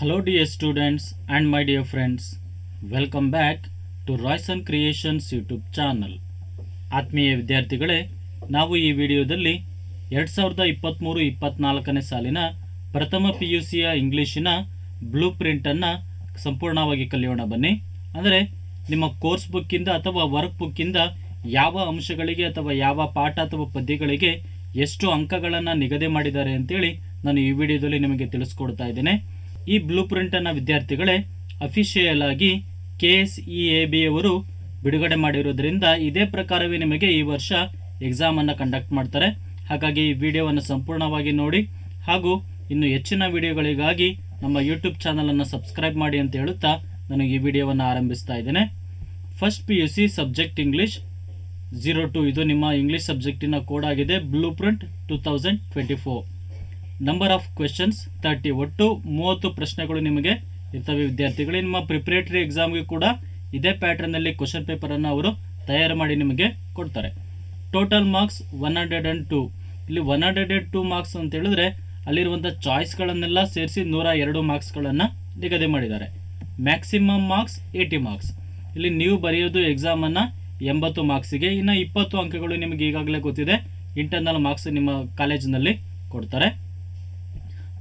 Hello, dear students and my dear friends. Welcome back to Royson Creations YouTube channel ಆತ್ಮೀಯ ವಿದ್ಯಾರ್ಥಿಗಳೇ ನಾವು ಈ ವಿಡಿಯೋದಲ್ಲಿ ಎರಡು ಸಾವಿರದ ಇಪ್ಪತ್ತ್ಮೂರು ಇಪ್ಪತ್ತ್ನಾಲ್ಕನೇ ಸಾಲಿನ ಪ್ರಥಮ ಪಿ ಯು ಸಿಯ ಇಂಗ್ಲೀಷಿನ ಬ್ಲೂ ಪ್ರಿಂಟನ್ನು ಸಂಪೂರ್ಣವಾಗಿ ಕಲಿಯೋಣ ಬನ್ನಿ. ಅಂದರೆ ನಿಮ್ಮ ಕೋರ್ಸ್ ಬುಕ್ಕಿಂದ ಅಥವಾ ವರ್ಕ್ ಬುಕ್ಕಿಂದ ಯಾವ ಅಂಶಗಳಿಗೆ ಅಥವಾ ಯಾವ ಪಾಠ ಅಥವಾ ಪದ್ಯಗಳಿಗೆ ಎಷ್ಟು ಅಂಕಗಳನ್ನು ನಿಗದಿ ಮಾಡಿದ್ದಾರೆ ಅಂತೇಳಿ ನಾನು ಈ ವಿಡಿಯೋದಲ್ಲಿ ನಿಮಗೆ ತಿಳಿಸ್ಕೊಡ್ತಾ ಇದ್ದೇನೆ. ಈ ಬ್ಲೂ ಪ್ರಿಂಟನ್ನು ವಿದ್ಯಾರ್ಥಿಗಳೇ ಅಫಿಷಿಯಲ್ ಆಗಿ K S E A B ಅವರು ಬಿಡುಗಡೆ ಮಾಡಿರೋದ್ರಿಂದ ಇದೇ ಪ್ರಕಾರವೇ ನಿಮಗೆ ಈ ವರ್ಷ ಎಕ್ಸಾಮನ್ನು ಕಂಡಕ್ಟ್ ಮಾಡ್ತಾರೆ. ಹಾಗಾಗಿ ಈ ವಿಡಿಯೋವನ್ನು ಸಂಪೂರ್ಣವಾಗಿ ನೋಡಿ ಹಾಗೂ ಇನ್ನು ಹೆಚ್ಚಿನ ವಿಡಿಯೋಗಳಿಗಾಗಿ ನಮ್ಮ ಯೂಟ್ಯೂಬ್ ಚಾನಲನ್ನು ಸಬ್ಸ್ಕ್ರೈಬ್ ಮಾಡಿ ಅಂತ ಹೇಳುತ್ತಾ ನಾನು ಈ ವಿಡಿಯೋವನ್ನು ಆರಂಭಿಸ್ತಾ ಇದ್ದೇನೆ. First P U C subject English zero two ಇದು ನಿಮ್ಮ ಇಂಗ್ಲೀಷ್ ಸಬ್ಜೆಕ್ಟಿನ ಕೋಡ್ ಆಗಿದೆ blueprint two thousand twenty four number of questions thirty ಒಟ್ಟು ಮೂವತ್ತು ಪ್ರಶ್ನೆಗಳು ನಿಮಗೆ ಇರ್ತವೆ ವಿದ್ಯಾರ್ಥಿಗಳು. ನಿಮ್ಮ ಪ್ರಿಪ್ರೇಟರಿ ಎಕ್ಸಾಮ್ಗೆ ಕೂಡ ಇದೇ ಪ್ಯಾಟರ್ನಲ್ಲಿ ಕ್ವಶನ್ ಪೇಪರನ್ನು ಅವರು ತಯಾರು ಮಾಡಿ ನಿಮಗೆ ಕೊಡ್ತಾರೆ. Total marks one hundred and two ಇಲ್ಲಿ one hundred and two marks ಅಂತ ಹೇಳಿದ್ರೆ ಅಲ್ಲಿರುವಂಥ ಚಾಯ್ಸ್ಗಳನ್ನೆಲ್ಲ ಸೇರಿಸಿ ನೂರ ಎರಡು ಮಾರ್ಕ್ಸ್ಗಳನ್ನು ನಿಗದಿ ಮಾಡಿದ್ದಾರೆ. ಮ್ಯಾಕ್ಸಿಮಮ್ ಮಾರ್ಕ್ಸ್ ಏಯ್ಟಿ ಮಾರ್ಕ್ಸ್ ಇಲ್ಲಿ ನೀವು ಬರೆಯೋದು ಎಕ್ಸಾಮನ್ನು ಎಂಬತ್ತು ಮಾರ್ಕ್ಸಿಗೆ ಇನ್ನು ಇಪ್ಪತ್ತು ಅಂಕಗಳು ನಿಮಗೆ ಈಗಾಗಲೇ ಗೊತ್ತಿದೆ. ಇಂಟರ್ನಲ್ ಮಾರ್ಕ್ಸ್ ನಿಮ್ಮ ಕಾಲೇಜಿನಲ್ಲಿ ಕೊಡ್ತಾರೆ.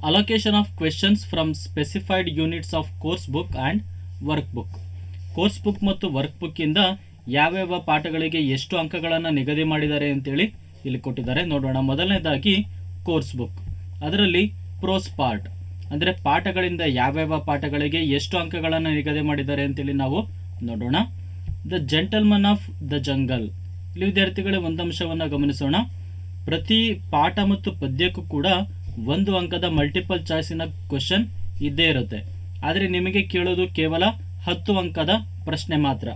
Allocation of questions from specified units of course book and work book course book ಮತ್ತು ವರ್ಕ್ ಬುಕ್ಕಿಂದ ಯಾವ್ಯಾವ ಪಾಠಗಳಿಗೆ ಎಷ್ಟು ಅಂಕಗಳನ್ನು ನಿಗದಿ ಮಾಡಿದ್ದಾರೆ ಅಂತೇಳಿ ಇಲ್ಲಿ ಕೊಟ್ಟಿದ್ದಾರೆ. ನೋಡೋಣ. ಮೊದಲನೇದಾಗಿ ಕೋರ್ಸ್ ಬುಕ್ ಅದರಲ್ಲಿ ಪ್ರೋಸ್ ಪಾರ್ಟ್ ಅಂದರೆ ಪಾಠಗಳಿಂದ ಯಾವ್ಯಾವ ಪಾಠಗಳಿಗೆ ಎಷ್ಟು ಅಂಕಗಳನ್ನು ನಿಗದಿ ಮಾಡಿದ್ದಾರೆ ಅಂತೇಳಿ ನಾವು ನೋಡೋಣ. The gentleman of the jungle ಇಲ್ಲಿ ವಿದ್ಯಾರ್ಥಿಗಳೇ ಒಂದು ಅಂಶವನ್ನು ಗಮನಿಸೋಣ. ಪ್ರತಿ ಪಾಠ ಮತ್ತು ಪದ್ಯಕ್ಕೂ ಕೂಡ ಒಂದು ಅಂಕದ ಮಲ್ಟಿಪಲ್ ಚಾಯ್ಸಿನ ಕ್ವಶನ್ ಇದ್ದೇ ಇರುತ್ತೆ. ಆದರೆ ನಿಮಗೆ ಕೇಳೋದು ಕೇವಲ ಹತ್ತು ಅಂಕದ ಪ್ರಶ್ನೆ ಮಾತ್ರ.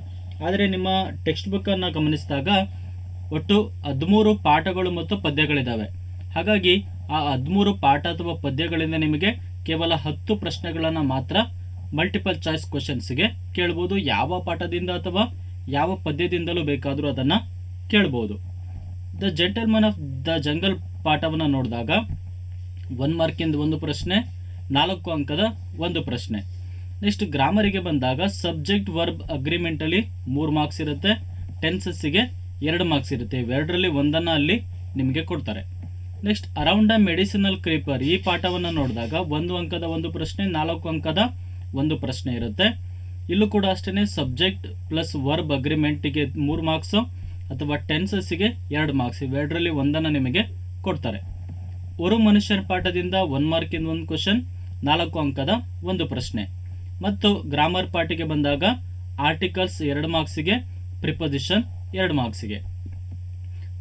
ಆದರೆ ನಿಮ್ಮ ಟೆಕ್ಸ್ಟ್ ಬುಕ್ಕನ್ನು ಗಮನಿಸಿದಾಗ ಒಟ್ಟು ಹದಿಮೂರು ಪಾಠಗಳು ಮತ್ತು ಪದ್ಯಗಳಿದ್ದಾವೆ ಹಾಗಾಗಿ ಆ ಹದಿಮೂರು ಪಾಠ ಅಥವಾ ಪದ್ಯಗಳಿಂದ ನಿಮಗೆ ಕೇವಲ ಹತ್ತು ಪ್ರಶ್ನೆಗಳನ್ನು ಮಾತ್ರ ಮಲ್ಟಿಪಲ್ ಚಾಯ್ಸ್ ಕ್ವಶನ್ಸ್ಗೆ ಕೇಳ್ಬೋದು. ಯಾವ ಪಾಠದಿಂದ ಅಥವಾ ಯಾವ ಪದ್ಯದಿಂದಲೂ ಬೇಕಾದರೂ ಅದನ್ನು ಕೇಳ್ಬೋದು. The gentleman of the jungle ಪಾಠವನ್ನು ನೋಡಿದಾಗ ಒನ್ ಮಾರ್ಕಿಂದ ಒಂದು ಪ್ರಶ್ನೆ, ನಾಲ್ಕು ಅಂಕದ ಒಂದು ಪ್ರಶ್ನೆ. ನೆಕ್ಸ್ಟ್ ಗ್ರಾಮರಿಗೆ ಬಂದಾಗ ಸಬ್ಜೆಕ್ಟ್ ವರ್ಬ್ ಅಗ್ರಿಮೆಂಟಲ್ಲಿ ಮೂರು ಮಾರ್ಕ್ಸ್ ಇರುತ್ತೆ ಟೆನ್ಸಸ್ಸಿಗೆ ಎರಡು ಮಾರ್ಕ್ಸ್ ಇರುತ್ತೆ. ಇವೆರಡರಲ್ಲಿ ಒಂದನ್ನು ಅಲ್ಲಿ ನಿಮಗೆ ಕೊಡ್ತಾರೆ. Next around a medicinal creeper ಈ ಪಾಠವನ್ನು ನೋಡಿದಾಗ ಒಂದು ಅಂಕದ ಒಂದು ಪ್ರಶ್ನೆ, ನಾಲ್ಕು ಅಂಕದ ಒಂದು ಪ್ರಶ್ನೆ ಇರುತ್ತೆ. ಇಲ್ಲೂ ಕೂಡ ಅಷ್ಟೇ ಸಬ್ಜೆಕ್ಟ್ ಪ್ಲಸ್ ವರ್ಬ್ ಅಗ್ರಿಮೆಂಟಿಗೆ ಮೂರು ಮಾರ್ಕ್ಸು ಅಥವಾ ಟೆನ್ಸಸ್ಸಿಗೆ ಎರಡು ಮಾರ್ಕ್ಸ್. ಇವೆರಡರಲ್ಲಿ ಒಂದನ್ನು ನಿಮಗೆ ಕೊಡ್ತಾರೆ. ಒಂದು ಮನುಷ್ಯನ ಪಾಠದಿಂದ ಒನ್ ಮಾರ್ಕಿಂದ ಒಂದು ಕ್ವಶನ್ ನಾಲ್ಕು ಅಂಕದ ಒಂದು ಪ್ರಶ್ನೆ. ಮತ್ತು ಗ್ರಾಮರ್ ಪಾಠಿಗೆ ಬಂದಾಗ ಆರ್ಟಿಕಲ್ಸ್ ಎರಡು ಮಾರ್ಕ್ಸಿಗೆ ಪ್ರಿಪೊಸಿಷನ್ ಎರಡು ಮಾರ್ಕ್ಸಿಗೆ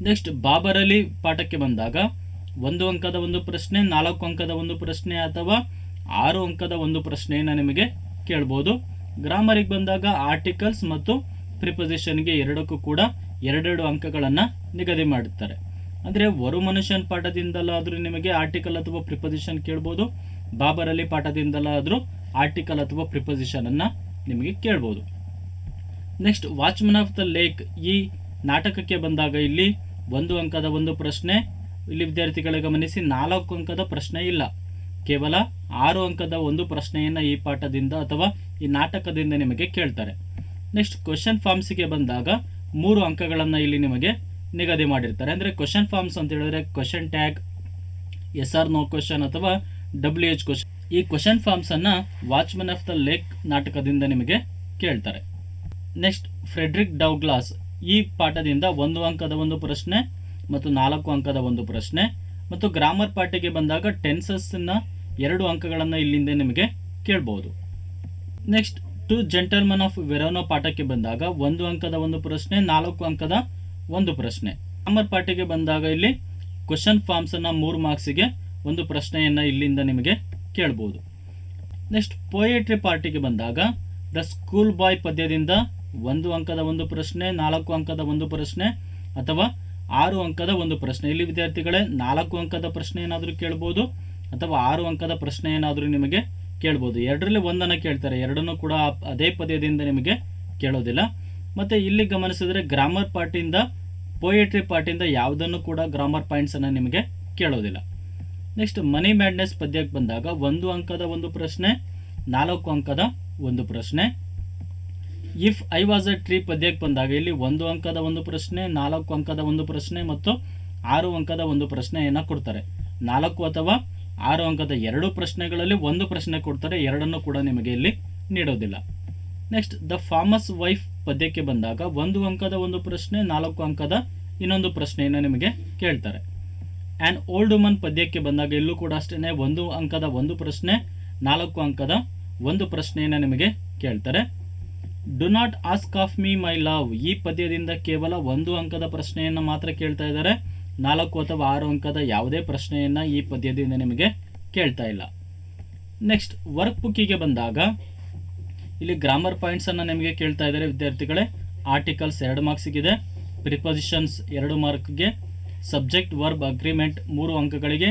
ನೆಕ್ಸ್ಟ್ ಬಾಬರಲಿ ಪಾಠಕ್ಕೆ ಬಂದಾಗ ಒಂದು ಅಂಕದ ಒಂದು ಪ್ರಶ್ನೆ ನಾಲ್ಕು ಅಂಕದ ಒಂದು ಪ್ರಶ್ನೆ ಅಥವಾ ಆರು ಅಂಕದ ಒಂದು ಪ್ರಶ್ನೆಯನ್ನು ನಿಮಗೆ ಕೇಳ್ಬೋದು. ಗ್ರಾಮರಿಗೆ ಬಂದಾಗ ಆರ್ಟಿಕಲ್ಸ್ ಮತ್ತು ಪ್ರಿಪೊಸಿಷನ್ಗೆ ಎರಡಕ್ಕೂ ಕೂಡ ಎರಡೆರಡು ಅಂಕಗಳನ್ನು ನಿಗದಿ ಮಾಡುತ್ತಾರೆ. ಅಂದರೆ ವರು ಮನುಷ್ಯನ್ ಪಾಠದಿಂದಲಾದರೂ ನಿಮಗೆ ಆರ್ಟಿಕಲ್ ಅಥವಾ ಪ್ರಿಪೊಸಿಷನ್ ಕೇಳ್ಬೋದು. ಬಾಬರಲ್ಲಿ ಪಾಠದಿಂದಲಾದರೂ ಆರ್ಟಿಕಲ್ ಅಥವಾ ಪ್ರಿಪೊಸಿಷನ್ ಅನ್ನ ನಿಮಗೆ ಕೇಳ್ಬೋದು. Next watchman of the lake ಈ ನಾಟಕಕ್ಕೆ ಬಂದಾಗ ಇಲ್ಲಿ ಒಂದು ಅಂಕದ ಒಂದು ಪ್ರಶ್ನೆ. ಇಲ್ಲಿ ವಿದ್ಯಾರ್ಥಿಗಳ ಗಮನಿಸಿ, ನಾಲ್ಕು ಅಂಕದ ಪ್ರಶ್ನೆ ಇಲ್ಲ. ಕೇವಲ ಆರು ಅಂಕದ ಒಂದು ಪ್ರಶ್ನೆಯನ್ನು ಈ ಪಾಠದಿಂದ ಅಥವಾ ಈ ನಾಟಕದಿಂದ ನಿಮಗೆ ಕೇಳ್ತಾರೆ. ನೆಕ್ಸ್ಟ್ ಕ್ವಶನ್ ಫಾರ್ಮ್ಸಿಗೆ ಬಂದಾಗ ಮೂರು ಅಂಕಗಳನ್ನು ಇಲ್ಲಿ ನಿಮಗೆ ನಿಗದಿ ಮಾಡಿರ್ತಾರೆ. ಅಂದರೆ ಕ್ವಶನ್ ಫಾರ್ಮ್ಸ್ ಅಂತ ಹೇಳಿದ್ರೆ question tag yes or no question ಅಥವಾ ಡಬ್ಲ್ಯೂ ಎಚ್ ಕ್ವಶನ್ ಈ ಕ್ವಶನ್ ಫಾರ್ಮ್ಸನ್ನು ವಾಚ್ಮನ್ ಆಫ್ ದ ಲೇಕ್ ನಾಟಕದಿಂದ ನಿಮಗೆ ಕೇಳ್ತಾರೆ. ನೆಕ್ಸ್ಟ್ ಫ್ರೆಡ್ರಿಕ್ ಡೌಗ್ಲಾಸ್ ಈ ಪಾಠದಿಂದ ಒಂದು ಅಂಕದ ಒಂದು ಪ್ರಶ್ನೆ ಮತ್ತು ನಾಲ್ಕು ಅಂಕದ ಒಂದು ಪ್ರಶ್ನೆ ಮತ್ತು ಗ್ರಾಮರ್ ಪಾಠಕ್ಕೆ ಬಂದಾಗ ಟೆನ್ಸಸ್ನ ಎರಡು ಅಂಕಗಳನ್ನು ಇಲ್ಲಿಂದ ನಿಮಗೆ ಕೇಳ್ಬೋದು. Next two gentleman of Verona ಪಾಠಕ್ಕೆ ಬಂದಾಗ ಒಂದು ಅಂಕದ ಒಂದು ಪ್ರಶ್ನೆ, ನಾಲ್ಕು ಅಂಕದ ಒಂದು ಪ್ರಶ್ನೆ. ಗ್ರಾಮರ್ ಪಾರ್ಟಿಗೆ ಬಂದಾಗ ಇಲ್ಲಿ ಕ್ವಶನ್ ಫಾರ್ಮ್ಸನ್ನು ಮೂರು ಮಾರ್ಕ್ಸಿಗೆ ಒಂದು ಪ್ರಶ್ನೆಯನ್ನು ಇಲ್ಲಿಂದ ನಿಮಗೆ ಕೇಳ್ಬೋದು. ನೆಕ್ಸ್ಟ್ ಪೋಯೆಟ್ರಿ ಪಾರ್ಟಿಗೆ ಬಂದಾಗ ದ ಸ್ಕೂಲ್ ಬಾಯ್ ಪದ್ಯದಿಂದ ಒಂದು ಅಂಕದ ಒಂದು ಪ್ರಶ್ನೆ, ನಾಲ್ಕು ಅಂಕದ ಒಂದು ಪ್ರಶ್ನೆ ಅಥವಾ ಆರು ಅಂಕದ ಒಂದು ಪ್ರಶ್ನೆ. ಇಲ್ಲಿ ವಿದ್ಯಾರ್ಥಿಗಳೇ, ನಾಲ್ಕು ಅಂಕದ ಪ್ರಶ್ನೆ ಏನಾದರೂ ಕೇಳ್ಬೋದು ಅಥವಾ ಆರು ಅಂಕದ ಪ್ರಶ್ನೆ ಏನಾದರೂ ನಿಮಗೆ ಕೇಳ್ಬೋದು. ಎರಡರಲ್ಲಿ ಒಂದನ್ನು ಕೇಳ್ತಾರೆ. ಎರಡನ್ನೂ ಕೂಡ ಅದೇ ಪದ್ಯದಿಂದ ನಿಮಗೆ ಕೇಳೋದಿಲ್ಲ. ಮತ್ತು ಇಲ್ಲಿ ಗಮನಿಸಿದರೆ, ಗ್ರಾಮರ್ ಪಾರ್ಟಿಂದ ಪೋಯೆಟ್ರಿ ಪಾರ್ಟಿಂದ ಯಾವುದನ್ನು ಕೂಡ ಗ್ರಾಮರ್ ಪಾಯಿಂಟ್ಸನ್ನು ನಿಮಗೆ ಕೇಳೋದಿಲ್ಲ. ನೆಕ್ಸ್ಟ್ ಮನಿ ಮ್ಯಾಡ್ನೆಸ್ ಪದ್ಯಕ್ಕೆ ಬಂದಾಗ ಒಂದು ಅಂಕದ ಒಂದು ಪ್ರಶ್ನೆ, ನಾಲ್ಕು ಅಂಕದ ಒಂದು ಪ್ರಶ್ನೆ. If I was a tree ಪದ್ಯಕ್ಕೆ ಬಂದಾಗ ಇಲ್ಲಿ ಒಂದು ಅಂಕದ ಒಂದು ಪ್ರಶ್ನೆ, ನಾಲ್ಕು ಅಂಕದ ಒಂದು ಪ್ರಶ್ನೆ ಮತ್ತು ಆರು ಅಂಕದ ಒಂದು ಪ್ರಶ್ನೆಯನ್ನು ಕೊಡ್ತಾರೆ. ನಾಲ್ಕು ಅಥವಾ ಆರು ಅಂಕದ ಎರಡು ಪ್ರಶ್ನೆಗಳಲ್ಲಿ ಒಂದು ಪ್ರಶ್ನೆ ಕೊಡ್ತಾರೆ, ಎರಡನ್ನು ಕೂಡ ನಿಮಗೆ ಇಲ್ಲಿ ನೀಡೋದಿಲ್ಲ. ನೆಕ್ಸ್ಟ್ ದ ಫಾರ್ಮಸ್ ವೈಫ್ ಪದ್ಯಕ್ಕೆ ಬಂದಾಗ ಒಂದು ಅಂಕದ ಒಂದು ಪ್ರಶ್ನೆ, ನಾಲ್ಕು ಅಂಕದ ಇನ್ನೊಂದು ಪ್ರಶ್ನೆಯನ್ನು ನಿಮಗೆ ಕೇಳ್ತಾರೆ. ಆ್ಯಂಡ್ ಓಲ್ಡ್ ವುಮನ್ ಪದ್ಯಕ್ಕೆ ಬಂದಾಗ ಇಲ್ಲೂ ಕೂಡ ಅಷ್ಟೇ ಒಂದು ಅಂಕದ ಒಂದು ಪ್ರಶ್ನೆ, ನಾಲ್ಕು ಅಂಕದ ಒಂದು ಪ್ರಶ್ನೆಯನ್ನು ನಿಮಗೆ ಕೇಳ್ತಾರೆ. Do not ask of me my love ಈ ಪದ್ಯದಿಂದ ಕೇವಲ ಒಂದು ಅಂಕದ ಪ್ರಶ್ನೆಯನ್ನು ಮಾತ್ರ ಕೇಳ್ತಾ ಇದ್ದಾರೆ. ನಾಲ್ಕು ಅಥವಾ ಆರು ಅಂಕದ ಯಾವುದೇ ಪ್ರಶ್ನೆಯನ್ನು ಈ ಪದ್ಯದಿಂದ ನಿಮಗೆ ಕೇಳ್ತಾ ಇಲ್ಲ. ನೆಕ್ಸ್ಟ್ ವರ್ಕ್ ಬುಕ್ಕಿಗೆ ಬಂದಾಗ ಇಲ್ಲಿ ಗ್ರಾಮರ್ ಪಾಯಿಂಟ್ಸನ್ನು ನಿಮಗೆ ಕೇಳ್ತಾ ಇದ್ದಾರೆ ವಿದ್ಯಾರ್ಥಿಗಳೇ. ಆರ್ಟಿಕಲ್ಸ್ ಎರಡು ಮಾರ್ಕ್ಸಿಗಿದೆ ಪ್ರಿಪೊಸಿಷನ್ಸ್ ಎರಡು ಮಾರ್ಕ್ಗೆ ಸಬ್ಜೆಕ್ಟ್ ವರ್ಬ್ ಅಗ್ರಿಮೆಂಟ್ ಮೂರು ಅಂಕಗಳಿಗೆ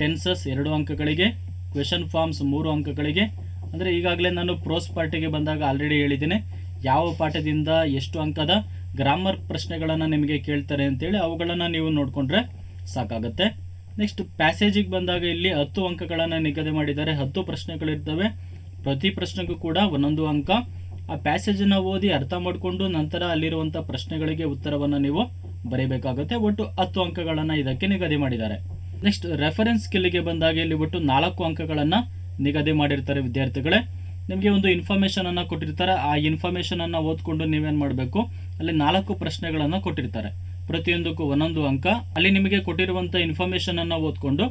ಟೆನ್ಸಸ್ ಎರಡು ಅಂಕಗಳಿಗೆ ಕ್ವೆಶನ್ ಫಾರ್ಮ್ಸ್ ಮೂರು ಅಂಕಗಳಿಗೆ. ಅಂದರೆ ಈಗಾಗಲೇ ನಾನು ಪ್ರೋಸ್ ಪಾರ್ಟಿಗೆ ಬಂದಾಗ ಆಲ್ರೆಡಿ ಹೇಳಿದ್ದೀನಿ. ಯಾವ ಪಾಠದಿಂದ ಎಷ್ಟು ಅಂಕದ ಗ್ರಾಮರ್ ಪ್ರಶ್ನೆಗಳನ್ನು ನಿಮಗೆ ಕೇಳ್ತಾರೆ ಅಂತೇಳಿ ಅವುಗಳನ್ನು ನೀವು ನೋಡಿಕೊಂಡ್ರೆ ಸಾಕಾಗುತ್ತೆ. ನೆಕ್ಸ್ಟ್ ಪ್ಯಾಸೇಜಿಗೆ ಬಂದಾಗ ಇಲ್ಲಿ ಹತ್ತು ಅಂಕಗಳನ್ನು ನಿಗದಿ ಮಾಡಿದ್ದಾರೆ. ಹತ್ತು ಪ್ರಶ್ನೆಗಳಿರ್ತವೆ. ಪ್ರತಿ ಪ್ರಶ್ನೆಗೂ ಕೂಡ ಒಂದೊಂದು ಅಂಕ. ಆ ಪ್ಯಾಸೇಜನ್ನು ಓದಿ ಅರ್ಥ ಮಾಡಿಕೊಂಡು ನಂತರ ಅಲ್ಲಿರುವಂಥ ಪ್ರಶ್ನೆಗಳಿಗೆ ಉತ್ತರವನ್ನು ನೀವು ಬರೀಬೇಕಾಗುತ್ತೆ. ಒಟ್ಟು ಹತ್ತು ಅಂಕಗಳನ್ನು ಇದಕ್ಕೆ ನಿಗದಿ ಮಾಡಿದ್ದಾರೆ. ನೆಕ್ಸ್ಟ್ ರೆಫರೆನ್ಸ್ ಸ್ಕಿಲ್ಗೆ ಬಂದಾಗ ಇಲ್ಲಿ ಒಟ್ಟು ನಾಲ್ಕು ಅಂಕಗಳನ್ನು ನಿಗದಿ ಮಾಡಿರ್ತಾರೆ ವಿದ್ಯಾರ್ಥಿಗಳೇ. ನಿಮಗೆ ಒಂದು ಇನ್ಫಾರ್ಮೇಷನನ್ನು ಕೊಟ್ಟಿರ್ತಾರೆ. ಆ ಇನ್ಫಾರ್ಮೇಷನನ್ನು ಓದ್ಕೊಂಡು ನೀವೇನು ಮಾಡಬೇಕು? ಅಲ್ಲಿ ನಾಲ್ಕು ಪ್ರಶ್ನೆಗಳನ್ನು ಕೊಟ್ಟಿರ್ತಾರೆ. ಪ್ರತಿಯೊಂದಕ್ಕೂ ಒಂದೊಂದು ಅಂಕ. ಅಲ್ಲಿ ನಿಮಗೆ ಕೊಟ್ಟಿರುವಂಥ ಇನ್ಫಾರ್ಮೇಷನನ್ನು ಓದ್ಕೊಂಡು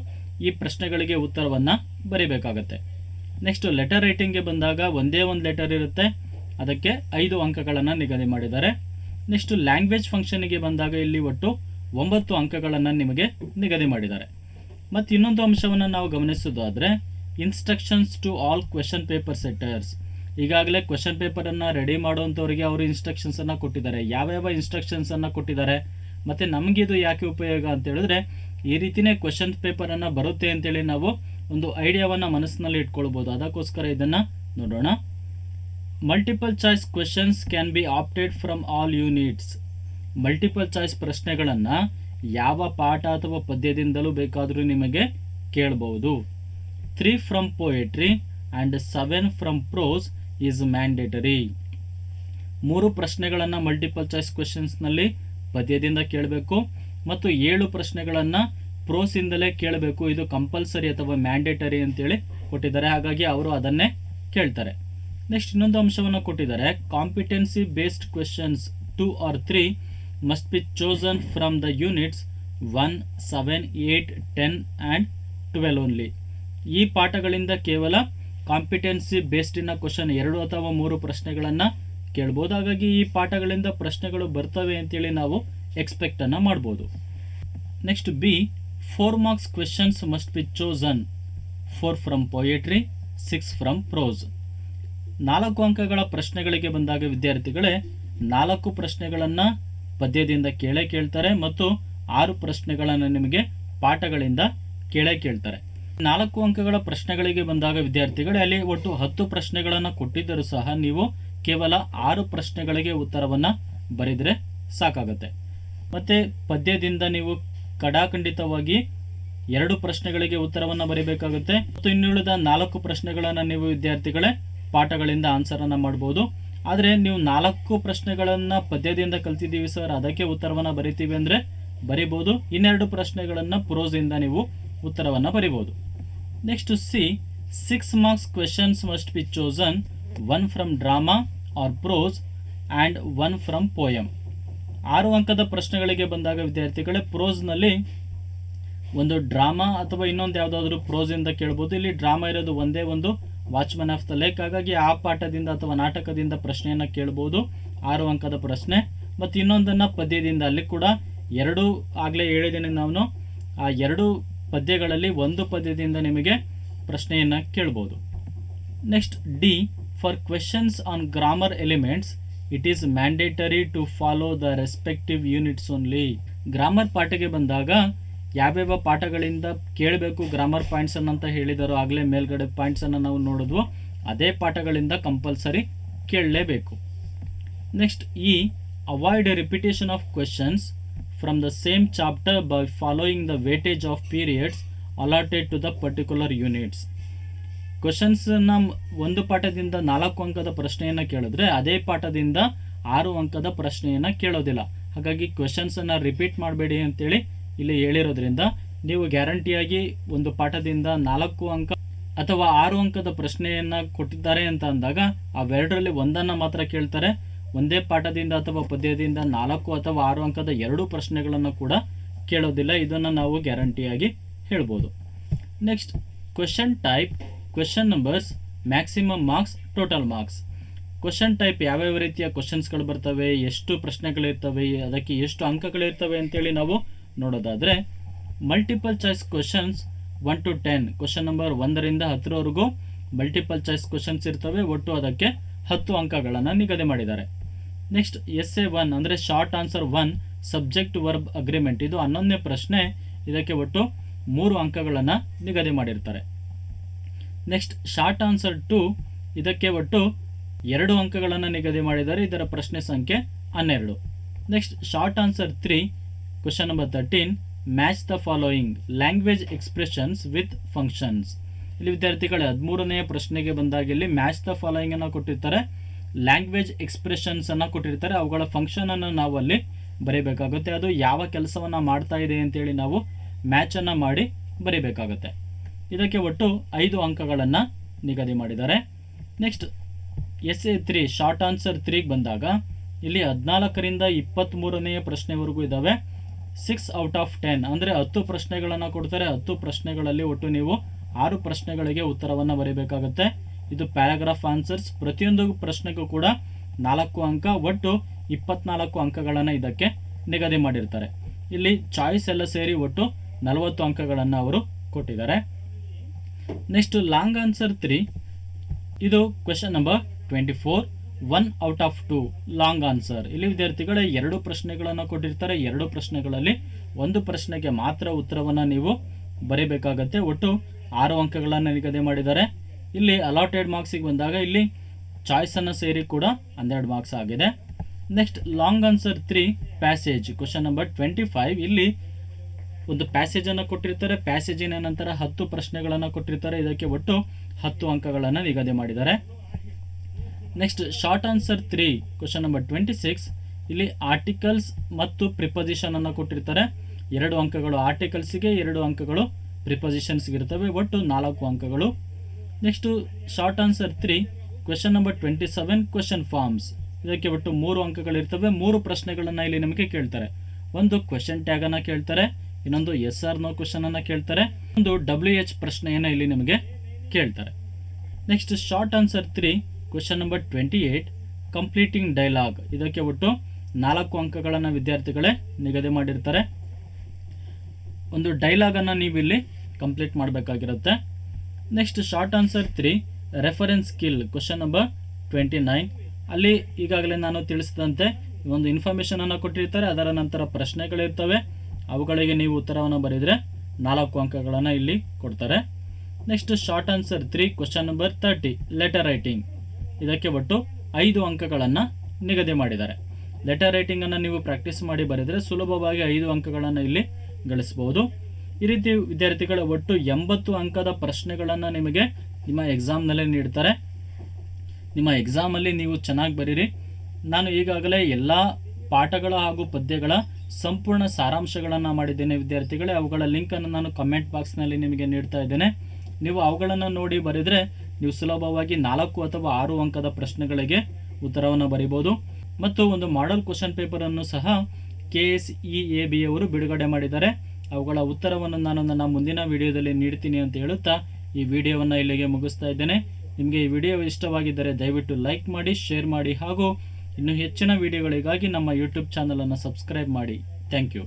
ಈ ಪ್ರಶ್ನೆಗಳಿಗೆ ಉತ್ತರವನ್ನು ಬರೀಬೇಕಾಗತ್ತೆ. ನೆಕ್ಸ್ಟ್ ಲೆಟರ್ ರೈಟಿಂಗ್ಗೆ ಬಂದಾಗ ಒಂದೇ ಒಂದು ಲೆಟರ್ ಇರುತ್ತೆ. ಅದಕ್ಕೆ ಐದು ಅಂಕಗಳನ್ನು ನಿಗದಿ ಮಾಡಿದ್ದಾರೆ. ನೆಕ್ಸ್ಟ್ ಲ್ಯಾಂಗ್ವೇಜ್ ಫಂಕ್ಷನ್ಗೆ ಬಂದಾಗ ಇಲ್ಲಿ ಒಟ್ಟು ಒಂಬತ್ತು ಅಂಕಗಳನ್ನು ನಿಮಗೆ ನಿಗದಿ ಮಾಡಿದ್ದಾರೆ. ಮತ್ತು ಇನ್ನೊಂದು ಅಂಶವನ್ನು ನಾವು ಗಮನಿಸೋದಾದರೆ instructions to all question paper setters ಈಗಾಗಲೇ ಕ್ವೆಶನ್ ಪೇಪರನ್ನು ರೆಡಿ ಮಾಡುವಂಥವ್ರಿಗೆ ಅವರು ಇನ್ಸ್ಟ್ರಕ್ಷನ್ಸನ್ನು ಕೊಟ್ಟಿದ್ದಾರೆ. ಯಾವ್ಯಾವ ಇನ್ಸ್ಟ್ರಕ್ಷನ್ಸನ್ನು ಕೊಟ್ಟಿದ್ದಾರೆ? ಮತ್ತು ನಮಗಿದು ಯಾಕೆ ಉಪಯೋಗ ಅಂತ ಹೇಳಿದ್ರೆ, ಈ ರೀತಿಯೇ ಕ್ವೆಶನ್ ಪೇಪರನ್ನು ಬರುತ್ತೆ ಅಂತೇಳಿ ನಾವು ಒಂದು ಐಡಿಯಾವನ್ನು ಮನಸ್ಸಿನಲ್ಲಿ ಇಟ್ಕೊಳ್ಬೋದು. ಅದಕ್ಕೋಸ್ಕರ ಇದನ್ನು ನೋಡೋಣ. Multiple choice questions can be opted from all units multiple choice ಪ್ರಶ್ನೆಗಳನ್ನು ಯಾವ ಪಾಠ ಅಥವಾ ಪದ್ಯದಿಂದಲೂ ಬೇಕಾದರೂ ನಿಮಗೆ ಕೇಳಬಹುದು three from poetry and seven from prose is mandatory ಮೂರು ಪ್ರಶ್ನೆಗಳನ್ನು ಮಲ್ಟಿಪಲ್ ಚಾಯ್ಸ್ ಕ್ವೆಶನ್ಸ್ನಲ್ಲಿ ಪದ್ಯದಿಂದ ಕೇಳಬೇಕು. ಮತ್ತು ಏಳು ಪ್ರಶ್ನೆಗಳನ್ನು ಪ್ರೋಸಿಂದಲೇ ಕೇಳಬೇಕು, ಇದು ಕಂಪಲ್ಸರಿ ಅಥವಾ ಮ್ಯಾಂಡೇಟರಿ ಅಂತೇಳಿ ಕೊಟ್ಟಿದ್ದಾರೆ. ಹಾಗಾಗಿ ಅವರು ಅದನ್ನೇ ಕೇಳ್ತಾರೆ. ನೆಕ್ಸ್ಟ್ ಇನ್ನೊಂದು ಅಂಶವನ್ನು ಕೊಟ್ಟಿದ್ದಾರೆ. Competency based questions two or three must be chosen from the units one seven eight ten and twelve only ಈ ಪಾಠಗಳಿಂದ ಕೇವಲ ಕಾಂಪಿಟೆನ್ಸಿ ಬೇಸ್ಡಿನ ಕ್ವಶನ್ ಎರಡು ಅಥವಾ ಮೂರು ಪ್ರಶ್ನೆಗಳನ್ನು ಕೇಳ್ಬೋದು. ಹಾಗಾಗಿ ಈ ಪಾಠಗಳಿಂದ ಪ್ರಶ್ನೆಗಳು ಬರ್ತವೆ ಅಂತೇಳಿ ನಾವು ಎಕ್ಸ್ಪೆಕ್ಟನ್ನು ಮಾಡ್ಬೋದು. Next B four marks questions must be chosen four from poetry six from prose ನಾಲ್ಕು ಅಂಕಗಳ ಪ್ರಶ್ನೆಗಳಿಗೆ ಬಂದಾಗ ವಿದ್ಯಾರ್ಥಿಗಳೇ, ನಾಲ್ಕು ಪ್ರಶ್ನೆಗಳನ್ನು ಪದ್ಯದಿಂದ ಕೇಳೇ ಕೇಳ್ತಾರೆ ಮತ್ತು ಆರು ಪ್ರಶ್ನೆಗಳನ್ನು ನಿಮಗೆ ಪಾಠಗಳಿಂದ ಕೇಳೇ ಕೇಳ್ತಾರೆ. ನಾಲ್ಕು ಅಂಕಗಳ ಪ್ರಶ್ನೆಗಳಿಗೆ ಬಂದಾಗ ವಿದ್ಯಾರ್ಥಿಗಳೇ, ಅಲ್ಲಿ ಒಟ್ಟು ಹತ್ತು ಪ್ರಶ್ನೆಗಳನ್ನು ಕೊಟ್ಟಿದ್ದರೂ ಸಹ ನೀವು ಕೇವಲ ಆರು ಪ್ರಶ್ನೆಗಳಿಗೆ ಉತ್ತರವನ್ನು ಬರೆದರೆ ಸಾಕಾಗುತ್ತೆ. ಮತ್ತು ಪದ್ಯದಿಂದ ನೀವು ಕಡಾಖಂಡಿತವಾಗಿ ಎರಡು ಪ್ರಶ್ನೆಗಳಿಗೆ ಉತ್ತರವನ್ನು ಬರೀಬೇಕಾಗುತ್ತೆ. ಮತ್ತು ಇನ್ನುಳಿದ ನಾಲ್ಕು ಪ್ರಶ್ನೆಗಳನ್ನು ನೀವು ವಿದ್ಯಾರ್ಥಿಗಳೇ ಪಾಠಗಳಿಂದ ಆನ್ಸರನ್ನು ಮಾಡ್ಬೋದು. ಆದರೆ ನೀವು ನಾಲ್ಕು ಪ್ರಶ್ನೆಗಳನ್ನು ಪದ್ಯದಿಂದ ಕಲ್ತಿದ್ದೀವಿ ಸರ್ ಅದಕ್ಕೆ ಉತ್ತರವನ್ನು ಬರಿತೀವಿ ಅಂದರೆ ಬರಿಬೋದು. ಇನ್ನೆರಡು ಪ್ರಶ್ನೆಗಳನ್ನು ಪ್ರೋಸಿಂದ ನೀವು ಉತ್ತರವನ್ನು ಬರಿಬೋದು. Next C six marks questions must be chosen one from drama or prose and one from poem ಆರು ಅಂಕದ ಪ್ರಶ್ನೆಗಳಿಗೆ ಬಂದಾಗ ವಿದ್ಯಾರ್ಥಿಗಳೇ ಪ್ರೋಸ್ನಲ್ಲಿ ಒಂದು ಡ್ರಾಮಾ ಅಥವಾ ಇನ್ನೊಂದು ಯಾವುದಾದ್ರೂ ಪ್ರೋಸಿಂದ ಕೇಳ್ಬೋದು. ಇಲ್ಲಿ ಡ್ರಾಮಾ ಇರೋದು ಒಂದೇ ಒಂದು ವಾಚ್ಮನ್ ಆಫ್ ದ ಲೇಕ್. ಹಾಗಾಗಿ ಆ ಪಾಠದಿಂದ ಅಥವಾ ನಾಟಕದಿಂದ ಪ್ರಶ್ನೆಯನ್ನು ಕೇಳ್ಬೋದು. ಆರು ಅಂಕದ ಪ್ರಶ್ನೆ. ಮತ್ತು ಇನ್ನೊಂದನ್ನು ಪದ್ಯದಿಂದ. ಅಲ್ಲಿ ಕೂಡ ಎರಡು ಆಗಲೇ ಹೇಳಿದ್ದೀನಿ ನಾನು. ಆ ಎರಡು ಪದ್ಯಗಳಲ್ಲಿ ಒಂದು ಪದ್ಯದಿಂದ ನಿಮಗೆ ಪ್ರಶ್ನೆಯನ್ನು ಕೇಳ್ಬೋದು. Next D, for questions on grammar elements it is mandatory to follow the respective units only grammar ಪಾಠಕ್ಕೆ ಬಂದಾಗ ಯಾವ್ಯಾವ ಪಾಠಗಳಿಂದ ಕೇಳಬೇಕು ಗ್ರಾಮರ್ ಪಾಯಿಂಟ್ಸನ್ನು ಅಂತ ಹೇಳಿದಾರೋ ಆಗಲೇ ಮೇಲ್ಗಡೆ ಪಾಯಿಂಟ್ಸನ್ನು ನಾವು ನೋಡಿದ್ವು ಅದೇ ಪಾಠಗಳಿಂದ ಕಂಪಲ್ಸರಿ ಕೇಳಲೇಬೇಕು. ನೆಕ್ಸ್ಟ್ ಈ avoid repetition of questions from the same chapter by following the weightage of periods allotted to the particular units ಕ್ವಶನ್ಸನ್ನ ಒಂದು ಪಾಠದಿಂದ ನಾಲ್ಕು ಅಂಕದ ಪ್ರಶ್ನೆಯನ್ನು ಕೇಳಿದ್ರೆ ಅದೇ ಪಾಠದಿಂದ ಆರು ಅಂಕದ ಪ್ರಶ್ನೆಯನ್ನು ಕೇಳೋದಿಲ್ಲ. ಹಾಗಾಗಿ ಕ್ವಶನ್ಸನ್ನು ರಿಪೀಟ್ ಮಾಡಬೇಡಿ ಅಂತೇಳಿ ಇಲ್ಲಿ ಹೇಳಿರೋದ್ರಿಂದ ನೀವು ಗ್ಯಾರಂಟಿಯಾಗಿ ಒಂದು ಪಾಠದಿಂದ ನಾಲ್ಕು ಅಂಕ ಅಥವಾ ಆರು ಅಂಕದ ಪ್ರಶ್ನೆಯನ್ನು ಕೊಟ್ಟಿದ್ದಾರೆ ಅಂತ ಅಂದಾಗ ಅವೆರಡರಲ್ಲಿ ಒಂದನ್ನು ಮಾತ್ರ ಕೇಳ್ತಾರೆ. ಒಂದೇ ಪಾಠದಿಂದ ಅಥವಾ ಪದ್ಯದಿಂದ ನಾಲ್ಕು ಅಥವಾ ಆರು ಅಂಕದ ಎರಡು ಪ್ರಶ್ನೆಗಳನ್ನು ಕೂಡ ಕೇಳೋದಿಲ್ಲ. ಇದನ್ನು ನಾವು ಗ್ಯಾರಂಟಿಯಾಗಿ ಹೇಳ್ಬೋದು. Next question type question numbers maximum marks total marks question type ಯಾವ್ಯಾವ ರೀತಿಯ ಕ್ವಶನ್ಸ್ಗಳು ಬರ್ತವೆ, ಎಷ್ಟು ಪ್ರಶ್ನೆಗಳಿರ್ತವೆ, ಅದಕ್ಕೆ ಎಷ್ಟು ಅಂಕಗಳಿರ್ತವೆ ಅಂತೇಳಿ ನಾವು ನೋಡೋದಾದರೆ multiple choice questions one to ten question number ಒಂದರಿಂದ ಹತ್ತರವರೆಗೂ ಮಲ್ಟಿಪಲ್ ಚಾಯ್ಸ್ ಕ್ವಶನ್ಸ್ ಇರ್ತವೆ, ಒಟ್ಟು ಅದಕ್ಕೆ ಹತ್ತು ಅಂಕಗಳನ್ನು ನಿಗದಿ ಮಾಡಿದ್ದಾರೆ. ನೆಕ್ಸ್ಟ್ ಎಸ್ ಎ ಒನ್ ಅಂದರೆ short answer one subject verb agreement ಇದು ಹನ್ನೊಂದನೇ ಪ್ರಶ್ನೆ, ಇದಕ್ಕೆ ಒಟ್ಟು ಮೂರು ಅಂಕಗಳನ್ನು ನಿಗದಿ ಮಾಡಿರ್ತಾರೆ. ನೆಕ್ಸ್ಟ್ ಶಾರ್ಟ್ ಆನ್ಸರ್ ಟು ಇದಕ್ಕೆ ಒಟ್ಟು ಎರಡು ಅಂಕಗಳನ್ನು ನಿಗದಿ ಮಾಡಿದ್ದಾರೆ. ಇದರ ಪ್ರಶ್ನೆ ಸಂಖ್ಯೆ ಹನ್ನೆರಡು. Next short answer three question number thirteen match the following language expressions with functions ಇಲ್ಲಿ ವಿದ್ಯಾರ್ಥಿಗಳೇ ಹದಿಮೂರನೆಯ ಪ್ರಶ್ನೆಗೆ ಬಂದಾಗ ಇಲ್ಲಿ ಮ್ಯಾಚ್ ದ ಫಾಲೋಯಿಂಗ್ ಅನ್ನು ಕೊಟ್ಟಿರ್ತಾರೆ. ಲ್ಯಾಂಗ್ವೇಜ್ ಎಕ್ಸ್ಪ್ರೆಷನ್ಸನ್ನು ಕೊಟ್ಟಿರ್ತಾರೆ. ಅವುಗಳ ಫಂಕ್ಷನ್ ಅನ್ನು ನಾವು ಅಲ್ಲಿ ಬರೀಬೇಕಾಗುತ್ತೆ. ಅದು ಯಾವ ಕೆಲಸವನ್ನು ಮಾಡ್ತಾ ಇದೆ ಅಂತೇಳಿ ನಾವು ಮ್ಯಾಚನ್ನು ಮಾಡಿ ಬರೀಬೇಕಾಗುತ್ತೆ. ಇದಕ್ಕೆ ಒಟ್ಟು ಐದು ಅಂಕಗಳನ್ನು ನಿಗದಿ ಮಾಡಿದ್ದಾರೆ. Next S A three short answer ತ್ರೀಗೆ ಬಂದಾಗ ಇಲ್ಲಿ ಹದಿನಾಲ್ಕರಿಂದ ಇಪ್ಪತ್ತ್ಮೂರನೆಯ ಪ್ರಶ್ನೆವರೆಗೂ ಇದ್ದಾವೆ ಸಿಕ್ಸ್ ಔಟ್ ಆಫ್ ಟೆನ್ ಅಂದರೆ ಹತ್ತು ಪ್ರಶ್ನೆಗಳನ್ನು ಕೊಡ್ತಾರೆ. ಹತ್ತು ಪ್ರಶ್ನೆಗಳಲ್ಲಿ ಒಟ್ಟು ನೀವು ಆರು ಪ್ರಶ್ನೆಗಳಿಗೆ ಉತ್ತರವನ್ನು ಬರೀಬೇಕಾಗುತ್ತೆ. ಇದು ಪ್ಯಾರಾಗ್ರಾಫ್ ಆನ್ಸರ್ಸ್ ಪ್ರತಿಯೊಂದು ಪ್ರಶ್ನೆಗೂ ಕೂಡ ನಾಲ್ಕು ಅಂಕ, ಒಟ್ಟು ಇಪ್ಪತ್ನಾಲ್ಕು ಅಂಕಗಳನ್ನು ಇದಕ್ಕೆ ನಿಗದಿ ಮಾಡಿರ್ತಾರೆ. ಇಲ್ಲಿ ಚಾಯ್ಸ್ ಎಲ್ಲ ಸೇರಿ ಒಟ್ಟು ನಲವತ್ತು ಅಂಕಗಳನ್ನು ಅವರು ಕೊಟ್ಟಿದ್ದಾರೆ. ನೆಕ್ಸ್ಟ್ ಲಾಂಗ್ ಆನ್ಸರ್ ತ್ರೀ ಇದು question number twenty four one out of two long answer ಇಲ್ಲಿ ವಿದ್ಯಾರ್ಥಿಗಳೇ ಎರಡು ಪ್ರಶ್ನೆಗಳನ್ನು ಕೊಟ್ಟಿರ್ತಾರೆ. ಎರಡು ಪ್ರಶ್ನೆಗಳಲ್ಲಿ ಒಂದು ಪ್ರಶ್ನೆಗೆ ಮಾತ್ರ ಉತ್ತರವನ್ನು ನೀವು ಬರೀಬೇಕಾಗತ್ತೆ. ಒಟ್ಟು ಆರು ಅಂಕಗಳನ್ನು ನಿಗದಿ ಮಾಡಿದ್ದಾರೆ. ಇಲ್ಲಿ ಅಲಾಟೆಡ್ ಮಾರ್ಕ್ಸಿಗೆ ಬಂದಾಗ ಇಲ್ಲಿ ಚಾಯ್ಸನ್ನು ಸೇರಿ ಕೂಡ ಹನ್ನೆರಡು ಮಾರ್ಕ್ಸ್ ಆಗಿದೆ. Next long answer three passage question number twenty five ಇಲ್ಲಿ ಒಂದು ಪ್ಯಾಸೇಜನ್ನು ಕೊಟ್ಟಿರ್ತಾರೆ. ಪ್ಯಾಸೇಜಿನ ನಂತರ ಹತ್ತು ಪ್ರಶ್ನೆಗಳನ್ನು ಕೊಟ್ಟಿರ್ತಾರೆ. ಇದಕ್ಕೆ ಒಟ್ಟು ಹತ್ತು ಅಂಕಗಳನ್ನು ನಿಗದಿ ಮಾಡಿದ್ದಾರೆ. Next short answer three question number twenty six ಇಲ್ಲಿ ಆರ್ಟಿಕಲ್ಸ್ ಮತ್ತು ಪ್ರಿಪೊಸಿಷನ್ ಅನ್ನು ಕೊಟ್ಟಿರ್ತಾರೆ. ಎರಡು ಅಂಕಗಳು ಆರ್ಟಿಕಲ್ಸ್ಗೆ ಎರಡು ಅಂಕಗಳು ಪ್ರಿಪೊಸಿಷನ್ಸ್ಗೆ ಇರ್ತವೆ. ಒಟ್ಟು ನಾಲ್ಕು ಅಂಕಗಳು. Next short answer three question number twenty seven question forms ಇದಕ್ಕೆ ಒಟ್ಟು ಮೂರು ಅಂಕಗಳಿರ್ತವೆ. ಮೂರು ಪ್ರಶ್ನೆಗಳನ್ನು ಇಲ್ಲಿ ನಿಮಗೆ ಕೇಳ್ತಾರೆ. ಒಂದು ಕ್ವೆಶನ್ ಟ್ಯಾಗನ್ನು ಕೇಳ್ತಾರೆ. ಇನ್ನೊಂದು ಎಸ್ ಆರ್ ನೋ ಅನ್ನು ಕೇಳ್ತಾರೆ. ಒಂದು ಡಬ್ಲ್ಯೂ ಎಚ್ ಪ್ರಶ್ನೆಯನ್ನು ಇಲ್ಲಿ ನಿಮಗೆ ಕೇಳ್ತಾರೆ. Next short answer three question number twenty eight completing dialogue ಇದಕ್ಕೆ ಒಟ್ಟು ನಾಲ್ಕು ಅಂಕಗಳನ್ನು ವಿದ್ಯಾರ್ಥಿಗಳೇ ನಿಗದಿ ಮಾಡಿರ್ತಾರೆ. ಒಂದು ಡೈಲಾಗನ್ನು ನೀವು ಇಲ್ಲಿ complete ಮಾಡಬೇಕಾಗಿರುತ್ತೆ. Next short answer three reference skill question number twenty nine ಅಲ್ಲಿ ಈಗಾಗಲೇ ನಾನು ತಿಳಿಸಿದಂತೆ ಒಂದು ಇನ್ಫಾರ್ಮೇಷನನ್ನು ಕೊಟ್ಟಿರ್ತಾರೆ. ಅದರ ನಂತರ ಪ್ರಶ್ನೆಗಳಿರ್ತವೆ. ಅವುಗಳಿಗೆ ನೀವು ಉತ್ತರವನ್ನು ಬರೆದರೆ ನಾಲ್ಕು ಅಂಕಗಳನ್ನು ಇಲ್ಲಿ ಕೊಡ್ತಾರೆ. Next short answer three question number thirty letter writing ಇದಕ್ಕೆ ಒಟ್ಟು ಐದು ಅಂಕಗಳನ್ನು ನಿಗದಿ ಮಾಡಿದ್ದಾರೆ. ಲೆಟರ್ ರೈಟಿಂಗನ್ನು ನೀವು ಪ್ರಾಕ್ಟೀಸ್ ಮಾಡಿ ಬರೆದರೆ ಸುಲಭವಾಗಿ ಐದು ಅಂಕಗಳನ್ನು ಇಲ್ಲಿ ಗಳಿಸಬಹುದು ಈ ರೀತಿ ವಿದ್ಯಾರ್ಥಿಗಳ ಒಟ್ಟು ಎಂಬತ್ತು ಅಂಕದ ಪ್ರಶ್ನೆಗಳನ್ನು ನಿಮಗೆ ನಿಮ್ಮ ಎಕ್ಸಾಮ್ನಲ್ಲೇ ನೀಡ್ತಾರೆ. ನಿಮ್ಮ ಎಕ್ಸಾಮಲ್ಲಿ ನೀವು ಚೆನ್ನಾಗಿ ಬರೀರಿ. ನಾನು ಈಗಾಗಲೇ ಎಲ್ಲ ಪಾಠಗಳ ಹಾಗೂ ಪದ್ಯಗಳ ಸಂಪೂರ್ಣ ಸಾರಾಂಶಗಳನ್ನು ಮಾಡಿದ್ದೇನೆ ವಿದ್ಯಾರ್ಥಿಗಳೇ. ಅವುಗಳ ಲಿಂಕನ್ನು ನಾನು ಕಮೆಂಟ್ ಬಾಕ್ಸ್ನಲ್ಲಿ ನಿಮಗೆ ನೀಡ್ತಾ ಇದ್ದೇನೆ. ನೀವು ಅವುಗಳನ್ನು ನೋಡಿ ಬರೆದರೆ ನೀವು ಸುಲಭವಾಗಿ ನಾಲ್ಕು ಅಥವಾ ಆರು ಅಂಕದ ಪ್ರಶ್ನೆಗಳಿಗೆ ಉತ್ತರವನ್ನು ಬರೀಬೋದು. ಮತ್ತು ಒಂದು ಮಾಡೆಲ್ ಕ್ವಶನ್ ಪೇಪರನ್ನು ಸಹ K S E A B ಅವರು ಬಿಡುಗಡೆ ಮಾಡಿದ್ದಾರೆ. ಅವುಗಳ ಉತ್ತರವನ್ನು ನಾನು ನನ್ನ ಮುಂದಿನ ವಿಡಿಯೋದಲ್ಲಿ ನೀಡ್ತೀನಿ ಅಂತ ಹೇಳುತ್ತಾ ಈ ವಿಡಿಯೋವನ್ನು ಇಲ್ಲಿಗೆ ಮುಗಿಸ್ತಾ ಇದ್ದೇನೆ. ನಿಮಗೆ ಈ ವಿಡಿಯೋ ಇಷ್ಟವಾಗಿದ್ದರೆ ದಯವಿಟ್ಟು ಲೈಕ್ ಮಾಡಿ ಶೇರ್ ಮಾಡಿ ಹಾಗೂ ಇನ್ನು ಹೆಚ್ಚಿನ ವಿಡಿಯೋಗಳಿಗಾಗಿ ನಮ್ಮ ಯೂಟ್ಯೂಬ್ ಚಾನಲನ್ನು ಸಬ್ಸ್ಕ್ರೈಬ್ ಮಾಡಿ. Thank you